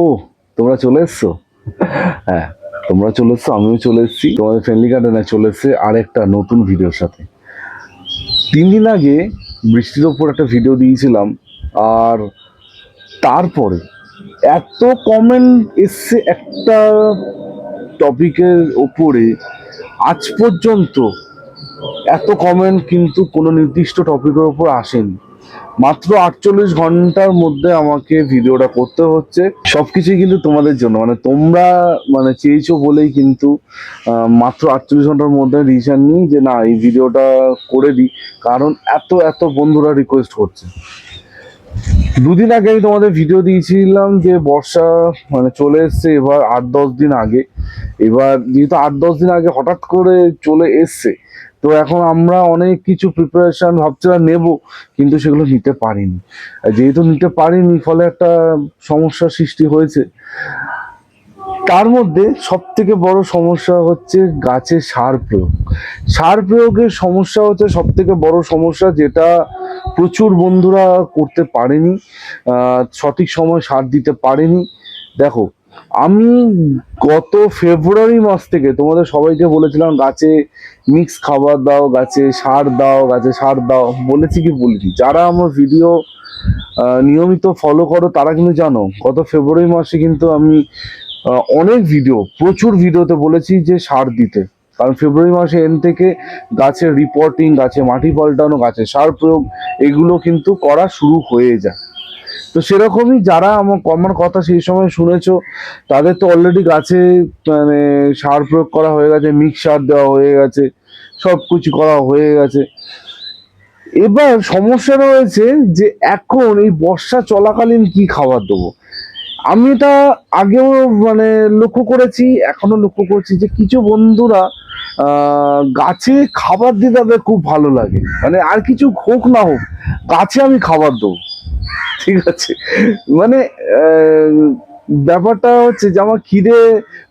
ও, তোমরা চলে এসছো? হ্যাঁ তোমরা চলে এসছো, আমিও চলে এসেছি। তোমাদের ফ্রেন্ডলি গার্ডেনে চলে এসছে আরেকটা নতুন ভিডিওর সাথে। তিন দিন আগে বৃষ্টির ওপর একটা ভিডিও দিয়েছিলাম, আর তারপরে এত কমেন্ট এসছে একটা টপিকের ওপরে, আজ পর্যন্ত এত কমেন্ট কিন্তু কোনো নির্দিষ্ট টপিকের ওপর আসেনি। মাত্র আটচল্লিশ ঘণ্টার মধ্যে আমাকে ভিডিওটা করতে হচ্ছে। সবকিছুই কিন্তু তোমাদের জন্য। মানে তোমরা মানে চেয়েছো বলেই কিন্তু মাত্র আটচল্লিশ ঘণ্টার মধ্যে ডিসিশন নিই যে না, এই ভিডিওটা করে দিই। কারণ এত এত বন্ধুরা রিকোয়েস্ট করছে। দুদিন আগে আমি তোমাদের ভিডিও দিয়েছিলাম যে বর্ষা মানে চলে এসছে, এবার আট, দশ দিন আগে। এবার যেহেতু আট, দশ দিন আগে হঠাৎ করে চলে এসছে তো এখন আমরা অনেক কিছু প্রিপারেশন ভাবছিলাম নেব, কিন্তু সেগুলো নিতে পারিনি। যেহেতু নিতে পারিনি, ফলে একটা সমস্যার সৃষ্টি হয়েছে। তার মধ্যে সব থেকে বড় সমস্যা হচ্ছে গাছে সার প্রয়োগ। সার প্রয়োগের সমস্যা হচ্ছে সব থেকে বড় সমস্যা যেটা প্রচুর বন্ধুরা করতে পারেনি সঠিক সময় সার দিতে পারেনি। দেখো আমি গত ফেব্রুয়ারি মাস থেকে তোমাদের সবাইকে বলেছিলাম, গাছে মিক্স খাবার দাও, গাছে সার দাও, গাছে সার দাও। বলেছি কি বলিনি। যারা আমার ভিডিও নিয়মিত ফলো করো, তারা কিন্তু জানো, গত ফেব্রুয়ারি মাসে কিন্তু আমি অনেক ভিডিও প্রচুর ভিডিওতে বলেছি যে সার দিতে। কারণ ফেব্রুয়ারি মাসে এন থেকে গাছের রিপোর্টিং গাছে মাটি পাল্টানো, গাছে সার প্রয়োগ, এগুলো কিন্তু করা শুরু হয়ে যায়। তো সেরকমই যারা আমার আমার কথা সেই সময় শুনেছো, তাদের তো অলরেডি গাছে মানে সার প্রয়োগ করা হয়ে গেছে মিক্স সার দেওয়া হয়ে গেছে সব কিছু করা হয়ে গেছে। এবার সমস্যা রয়েছে যে এখন এই বর্ষা চলাকালীন কি খাবার দেবো? আমি এটা আগেও মানে লক্ষ্য করেছি এখনও লক্ষ্য করছি যে কিছু বন্ধুরা গাছে খাবার দিতে তাদের খুব ভালো লাগে। মানে আর কিছু হোক না হোক, গাছে আমি খাবার দেবো। ঠিক আছে। মানে ব্যাপারটা হচ্ছে যে আমার খিদে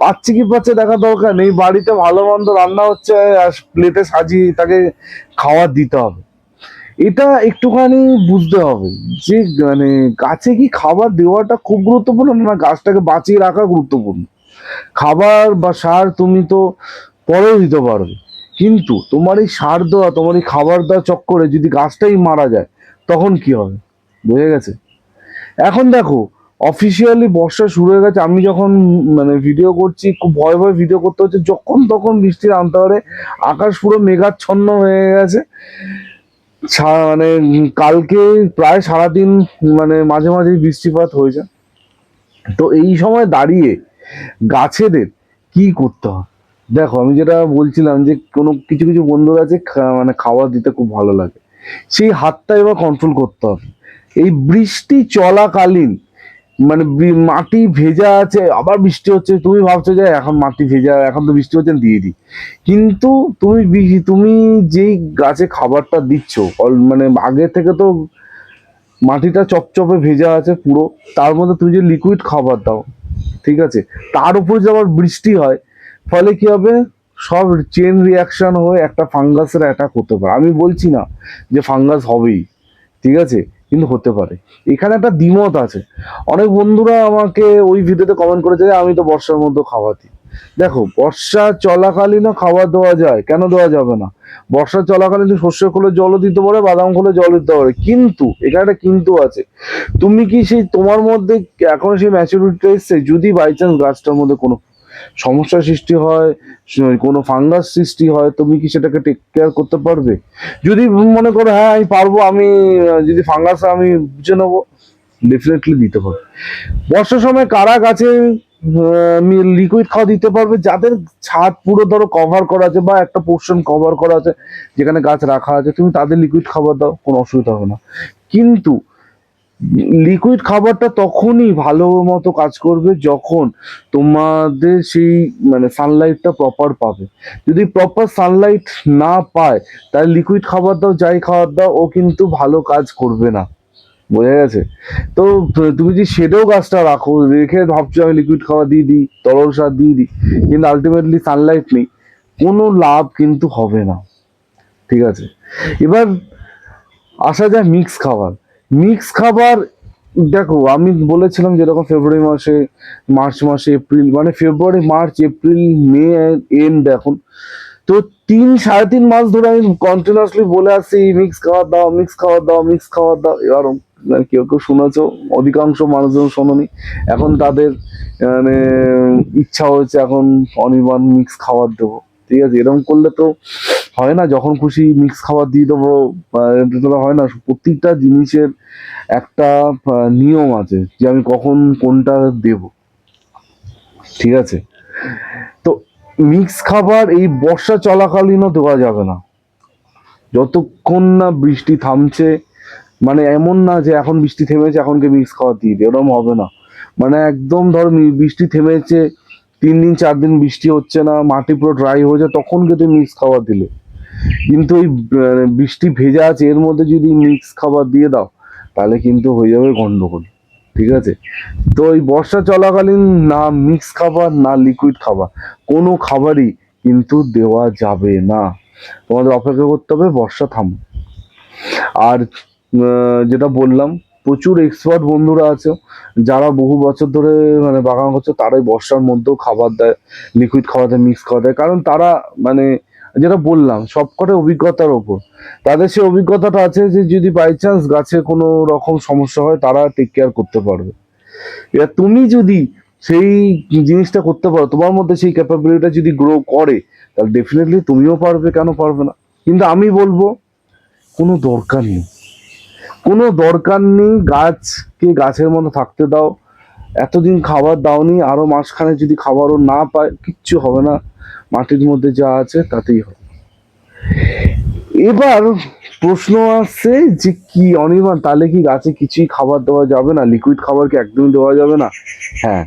পাচ্ছে কি পাচ্ছে দেখা দরকার নেই। বাড়িতে ভালো মন্দ রান্না হচ্ছে আর প্লেটে সাজিয়ে তাকে খাবার দিতে হবে। এটা একটুখানি বুঝতে হবে যে মানে গাছে কি খাবার দেওয়াটা খুব গুরুত্বপূর্ণ না গাছটাকে বাঁচিয়ে রাখা গুরুত্বপূর্ণ? খাবার বা সার তুমি তো পরেও দিতে পারবে। কিন্তু তোমার এই সার দেওয়া, তোমার এই খাবার দেওয়া চক্করে যদি গাছটাই মারা যায়, তখন কি হবে? বুঝে গেছে? এখন দেখো অফিসিয়ালি বর্ষা শুরু হয়ে গেছে, আমি যখন মানে ভিডিও করছি, খুব ভয় ভয় ভিডিও করতে হচ্ছে, যখন তখন বৃষ্টি আনতে পারে, আকাশ পুরো মেঘাচ্ছন্ন হয়ে গেছে। মানে কালকে প্রায় সারাদিন মানে মাঝে মাঝে বৃষ্টিপাত হয়েছে। তো এই সময় দাঁড়িয়ে গাছেদের কি করতে হয়? দেখো, আমি যেটা বলছিলাম যে, কোনো কিছু কিছু বন্ধুরা আছে মানে খাবার দিতে খুব ভালো লাগে। সেই হাতটা এবার কন্ট্রোল করতে হবে। এই বৃষ্টি চলাকালীন মানে মাটি ভেজা আছে, আবার বৃষ্টি হচ্ছে, তুমি ভাবছ যে এখন মাটি ভেজা, এখন তো বৃষ্টি হচ্ছে, দিয়ে দিই। কিন্তু তুমি তুমি যেই গাছে খাবারটা দিচ্ছ মানে আগে থেকে তো মাটিটা চপচপে ভেজা আছে পুরো, তার মধ্যে তুমি যে লিকুইড খাবার দাও, ঠিক আছে, তার উপর যে আবার বৃষ্টি হয়, ফলে কি হবে? সব চেন রিয়াকশন হয়ে একটা ফাঙ্গাসের অ্যাটাক হতে পারে। আমি বলছি না যে ফাঙ্গাস হবেই, ঠিক আছে? কিন্তু হতে পারে। এখানে একটা দ্বিমত আছে। অনেক বন্ধুরা আমাকে ওই ভিডিওতে কমেন্ট করেছে যে, আমি তো বর্ষার মধ্যে খাওয়া দিই। দেখো, বর্ষা চলাকালীনও খাবার দেওয়া যায়। কেন দেওয়া যাবে না? বর্ষা চলাকালীন শস্য খোলে জলও দিতে পারে, বাদাম খোলে জল দিতে পারে। কিন্তু, এখানে একটা কিন্তু আছে। তুমি কি সেই তোমার মধ্যে, এখন সেই ম্যাচুরিটি এসছে? যদি বাই চান্স গাছটার মধ্যে কোনো সমস্যা সৃষ্টি হয় কোনো ফাঙ্গাস সৃষ্টি হয়, তুমি কি সেটাকে টেক কেয়ার করতে পারবে? যদি মনে করো হ্যাঁ আমি পারব, আমি, যদি ফাঙ্গাস আমি বুঝে নেব ডেফিনেটলি দিতে পারবে। বর্ষার সময় কারা গাছে লিকুইড খাওয়া দিতে পারবে? যাদের ছাদ পুরো ধরো কভার করা আছে বা একটা পোর্শন কভার করা আছে, যেখানে গাছ রাখা আছে, তুমি তাদের লিকুইড খাবার দাও, কোনো অসুবিধা হবে না। কিন্তু লিকুইড খাবারটা তখনই ভালো মতো কাজ করবে যখন তোমাদের সেই মানে সানলাইটটা প্রপার পাবে। যদি প্রপার সানলাইট না পায়, তাহলে লিকুইড খাবার দাও যাই খাবার দাও, ও কিন্তু ভালো কাজ করবে না। বোঝা গেছে? তো, তুমি যদি শেডেও গাছটা রাখো, রেখে ভাবছ আমি লিকুইড খাবার দিয়ে দিই, তরল সার দিয়ে দিই, কিন্তু আলটিমেটলি সানলাইট নেই, কোনো লাভ কিন্তু হবে না। ঠিক আছে? এবার আসা যায় মিক্স খাবার। মিক্স খাবার, দেখো, আমি বলেছিলাম যেরকম ফেব্রুয়ারি মাসে মার্চ মাসে এপ্রিল মানে February March April May and এখন। তো তিন, সাড়ে তিন মাস ধরে আমি কন্টিনিউয়াসলি বলে আসছি, মিক্স খাবার দাও, মিক্স খাবার দাও, মিক্স খাবার দাও। এবার মানে কেউ কেউ শুনেছো, অধিকাংশ মানুষজন শোনোনি। এখন তাদের মানে ইচ্ছা হয়েছে এখন অনির্বাণ মিক্স খাবার দেবো। ঠিক আছে, এরকম করলে তো হয় না, যখন খুশি মিক্স খাবার দিয়ে দেবো হয় না প্রত্যেকটা জিনিসের একটা নিয়ম আছে যে আমি কখন কোনটা দেব। ঠিক আছে? তো মিক্স খাবার এই বর্ষা চলাকালীনও দেওয়া যাবে না। যতক্ষণ না বৃষ্টি থামছে মানে এমন না যে এখন বৃষ্টি থেমেছে এখনকে মিক্স খাবার দিয়ে দিই ওরকম হবে না। মানে একদম ধর বৃষ্টি থেমেছে তিন দিন চার দিন বৃষ্টি হচ্ছে না মাটি পুরো ড্রাই হয়ে যায় তখন কিন্তু মিক্স খাবার দিলে। কিন্তু এই আহ, বৃষ্টি ভেজা আছে এর মধ্যে যদি মিক্স খাবার দিয়ে দাও তাহলে কিন্তু হয়ে যাবে গন্ডগোল ঠিক আছে? তো এই বর্ষা চলাকালীন না মিক্স খাবার না লিকুইড খাবার কোনো খাবারই কিন্তু দেওয়া যাবে না। তোমাদের অপেক্ষা করতে হবে বর্ষা থাম আর যেটা বললাম প্রচুর এক্সপার্ট বন্ধুরা আছে, যারা বহু বছর ধরে মানে বাগান করছে, তারাই বর্ষার মধ্যেও খাবার দেয় লিকুইড খাবার দেয় মিক্স খাবার দেয় কারণ তারা মানে যেটা বললাম, সবকটা অভিজ্ঞতার ওপর। তাদের সেই অভিজ্ঞতাটা আছে যে, যদি বাই চান্স গাছে কোনো রকম সমস্যা হয়, তারা টেক কেয়ার করতে পারবে। এবার তুমি যদি সেই জিনিসটা করতে পারো, তোমার মধ্যে সেই ক্যাপাবিলিটিটা যদি গ্রো করে, তাহলে ডেফিনেটলি তুমিও পারবে, কেন পারবে না? কিন্তু আমি বলব, কোনো দরকার নেই। কোনো দরকার নেই, গাছকে গাছের মতো থাকতে দাও। এতদিন খাবার দাওনি আরও মাসখানে যদি খাবারও না পায়, কিচ্ছু হবে না। মাটির মধ্যে যা আছে তাতেই হবে। এবার প্রশ্ন আসছে যে কি অনির্বাণ, তাহলে কি গাছে কিছুই খাবার দেওয়া যাবে না? লিকুইড খাবার কি একদমই দেওয়া যাবে না? হ্যাঁ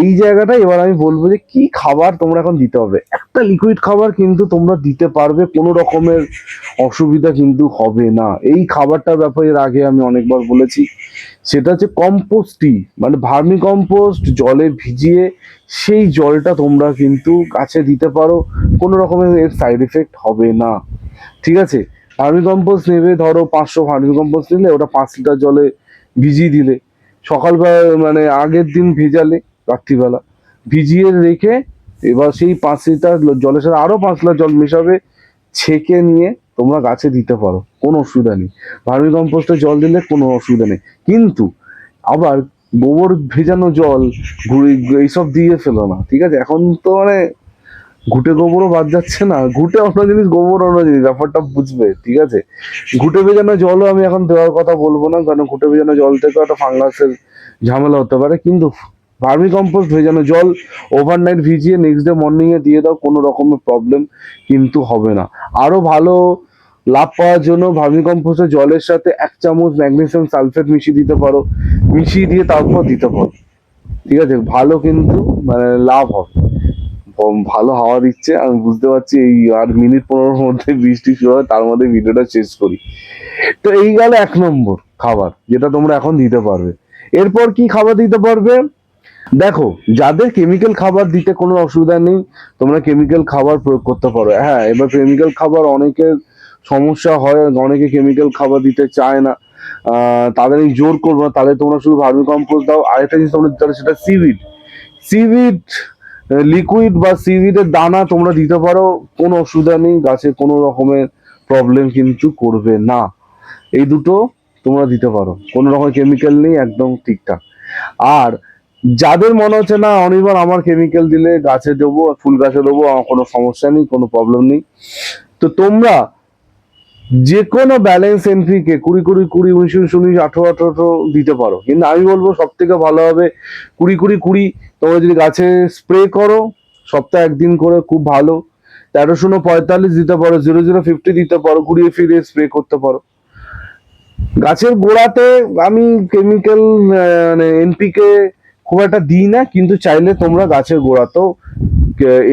এই জায়গাটা এবার আমি বলব যে কি খাবার তোমরা এখন দিতে হবে। একটা লিকুইড খাবার কিন্তু তোমরা দিতে পারবে, কোনো রকমের অসুবিধা কিন্তু হবে না। এই খাবারটার ব্যাপারে আগে আমি অনেকবার বলেছি, সেটা হচ্ছে কম্পোস্টই মানে ভার্মি কম্পোস্ট জলে ভিজিয়ে সেই জলটা তোমরা কিন্তু গাছে দিতে পারো, কোনো রকমের এর সাইড এফেক্ট হবে না। ঠিক আছে? ভার্মি কম্পোস্ট নেবে, ধরো পাঁচশো ভার্মি কম্পোস্ট নিলে ওটা পাঁচ লিটার জলে ভিজিয়ে দিলে সকালবেলা মানে আগের দিন ভেজালে রাত্রিবেলা। ভিজিয়ে রেখে এবার সেই পাঁচ লিটার জলের সাথে আরও পাঁচ লিটার জল মেশাবে, ছেঁকে নিয়ে তোমরা গাছে দিতে পারো, কোনো অসুবিধা নেই। ভার্মি কম্পোস্টে জল দিলে কোনো অসুবিধা নেই। কিন্তু আবার গোবর ভেজানো জল ঘুরে এইসব দিয়ে ফেলো না, ঠিক আছে? এখন তো মানে ঘুটে গোবরও বাদ যাচ্ছে না। ঘুটে অন্য জিনিস, গোবর অন্য জিনিস, ব্যাপারটা বুঝবে, ঠিক আছে? ঘুটে ভেজানো জলও আমি এখন দেওয়ার কথা বলব না, কারণ ঘুটে ভেজানো জল থেকে একটা ফাঙ্গাসের ঝামেলা হতে পারে। কিন্তু ভার্মি কম্পোস্ট ভেজানো জল ওভারনাইট ভিজিয়ে নেক্সট ডে মর্নিং এ দিয়ে দাও, কোনো রকমের প্রবলেম কিন্তু হবে না। আরও ভালো লাভ পাওয়ার জন্য ভার্মি কম্পোস্টের জলের সাথে এক চামচ ম্যাগনেসিয়াম সালফেট মিশিয়ে দিতে পারো। মিশিয়ে দিয়ে তারপর দিতে পারো। ঠিক আছে? ভালো কিন্তু মানে লাভ হবে। ভালো হাওয়া দিচ্ছে আমি বুঝতে পারছি এই আর মিনিট পনেরোর মধ্যে বৃষ্টি শুরু হয় তার মধ্যে ভিডিওটা শেষ করি। তো এই গেল এক নম্বর খাবার, যেটা তোমরা এখন দিতে পারবে। এরপর কি খাবার দিতে পারবে? দেখো, যাদের কেমিক্যাল খাবার দিতে কোনো অসুবিধা নেই, তোমরা কেমিক্যাল খাবার প্রয়োগ করতে পারো। হ্যাঁ এবার কেমিক্যাল খাবার অনেকের সমস্যা হয়, অনেকে কেমিক্যাল খাবার দিতে চায় না। তাদের আমি জোর করব না তাদের তোমরা শুধু ভার্মি কম্পোস্ট দাও। আরেকটা জিনিস তোমরা দিতে পারো, সেটা সিভিড সিভিড লিকুইড বা সিভিডের দানা তোমরা দিতে পারো, কোনো অসুবিধা নেই, গাছে কোনো রকমের প্রবলেম কিন্তু করবে না। এই দুটো তোমরা দিতে পারো, কোনো রকম কেমিক্যাল নেই, একদম ঠিকঠাক। আর যাদের মনে হচ্ছে, না, অনির্বাণ, আমার কেমিক্যাল দিলে গাছে দেবো, ফুল গাছে দেবো, আমার কোনো সমস্যা নেই, কোনো প্রবলেম নেই। তো তোমরা যে কোনো ব্যালেন্স এন্ট্রিকে কুড়ি কুড়ি কুড়ি উনিশ উনিশ উনিশ আঠেরো আঠেরো দিতে পারো। কিন্তু আমি বলব সব থেকে ভালো হবে কুড়ি কুড়ি কুড়ি। তোমরা যদি গাছে স্প্রে করো, সপ্তাহে একদিন করে, খুব ভালো। তেরো শূন্য পঁয়তাল্লিশ দিতে পারো জিরো জিরো ফিফটি দিতে পারো ঘুরিয়ে ফিরিয়ে স্প্রে করতে পারো। গাছের গোড়াতে আমি কেমিক্যাল মানে এনপিকে খুব একটা দিই না, কিন্তু চাইলে তোমরা গাছের গোড়াতেও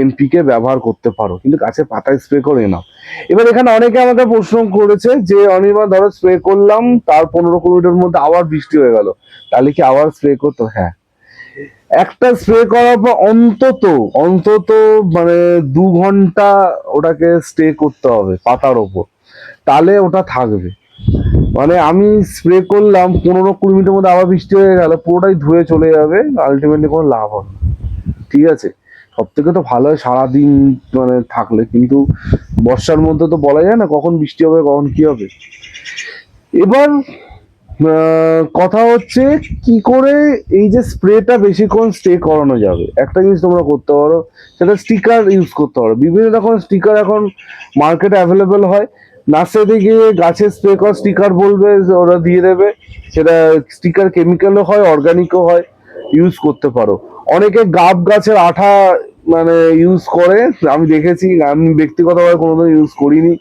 এনপিকে ব্যবহার করতে পারো, কিন্তু গাছের পাতায় স্প্রে করে নাও। এবার এখানে অনেকে আমাকে প্রশ্ন করেছে যে, অনির্বাণ, ধরো স্প্রে করলাম, তার পনেরো কুড়ি মিনিটের মধ্যে আবার বৃষ্টি হয়ে গেল, তাহলে কি আবার স্প্রে করতো? হ্যাঁ। একটা স্প্রে করার পর অন্তত অন্তত মানে দু ঘণ্টা ওটাকে স্টে করতে হবে পাতার ওপর, তাহলে ওটা থাকবে। মানে আমি স্প্রে করলাম, পনেরো কুড়ি মিনিটের মধ্যে আবার বৃষ্টি হয়ে গেল, পুরোটাই ধুয়ে চলে যাবে আলটিমেটলি কোনো লাভ হবে ঠিক আছে? সব থেকে তো ভালো হয় সারাদিন মানে থাকলে, কিন্তু বর্ষার মধ্যে তো বলা যায় না কখন বৃষ্টি হবে, কখন কি হবে। এবার কথা হচ্ছে কি করে এই যে স্প্রেটা বেশিক্ষণ স্টে করানো যাবে। একটা জিনিস তোমরা করতে পারো, সেটা স্টিকার ইউজ করতে পারো। বিভিন্ন রকম স্টিকার এখন মার্কেটে অ্যাভেলেবেল হয়। নার্সারিতে গিয়ে গাছের স্প্রে করা স্টিকার বলবে, ওরা দিয়ে দেবে। সেটা স্টিকার কেমিক্যালও হয় অর্গানিকও হয় ইউজ করতে পারো। অনেকে গাব গাছের আঠা মানে ইউজ করে, আমি দেখেছি, আমি ব্যক্তিগতভাবে কোনোদিন ইউজ করিনি।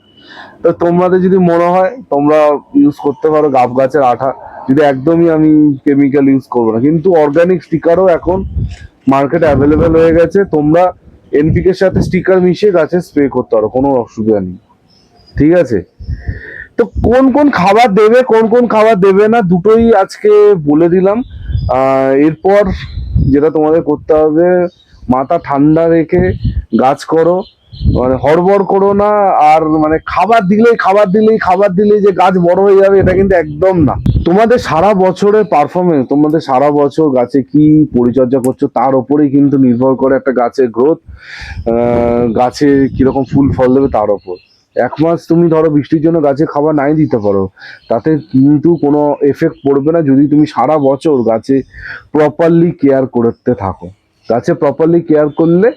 তো তোমাদের যদি মনে হয়, তোমরা ইউজ করতে পারো গাব গাছের আঠা। যদি একদমই আমি কেমিক্যাল ইউজ করব না। কিন্তু অর্গানিক স্টিকারও এখন মার্কেটে অ্যাভেলেবেল হয়ে গেছে। তোমরা এনপিকের সাথে স্টিকার মিশিয়ে গাছে স্প্রে করতে পারো, কোনো অসুবিধা নেই। ঠিক আছে? তো কোন কোন খাবার দেবে, কোন কোন খাবার দেবে না, দুটোই আজকে বলে দিলাম। এরপর যেটা তোমাদের করতে হবে, মাথা ঠান্ডা রেখে গাছ করো। মানে হড়বড় করো না, আর মানে খাবার দিলেই খাবার দিলেই খাবার দিলেই যে গাছ বড় হয়ে যাবে, এটা কিন্তু একদম না। তোমাদের সারা বছরের পারফরমেন্স তোমাদের সারা বছর গাছে কি পরিচর্যা করছ, তার উপরেই কিন্তু নির্ভর করে একটা গাছের গ্রোথ গাছে কীরকম ফুল ফল দেবে তার উপর এক মাস তুমি ধরো বৃষ্টির জন্য গাছে খাবার নাই দিতে পারো, তাতে কিন্তু কোনো এফেক্ট পড়বে না যদি তুমি সারা বছর গাছে প্রপারলি কেয়ার করতে থাকো। গাছে প্রপারলি কেয়ার করলে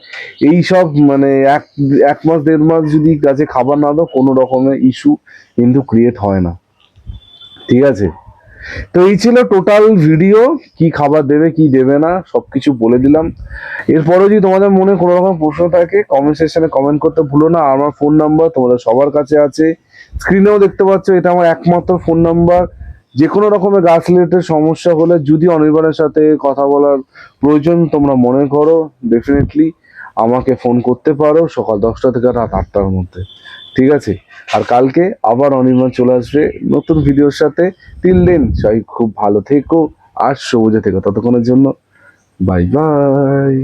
এই সব মানে এক এক মাস, দেড় মাস যদি গাছে খাবার না দাও কোনো রকমের ইস্যু কিন্তু ক্রিয়েট হয় না। ঠিক আছে? তো এই ছিল টোটাল ভিডিও কি খাবার দেবে, কি দেবে না, সবকিছু বলে দিলাম। এরপরেও যদি তোমাদের মনে কোনো রকম প্রশ্ন থাকে কমেন্ট সেকশনে কমেন্ট করতে ভুলো না। আমার ফোন নাম্বার তোমাদের সবার কাছে আছে। স্ক্রিনেও দেখতে পাচ্ছ, এটা আমার একমাত্র ফোন নাম্বার যে কোনো রকমের গাছ রিলেটেড সমস্যা হলে যদি অনির্বাণের সাথে কথা বলার প্রয়োজন, তোমরা মনে করো ডেফিনেটলি আমাকে ফোন করতে পারো সকাল দশটা থেকে রাত আটটার মধ্যে। ঠিক আছে? আর কালকে আবার অনির্বাণ চলে আসবে নতুন ভিডিওর সাথে। তিন দিন। সবাই খুব ভালো থেকো আর সবুজে থেকো। ততক্ষণের জন্য বাই বাই।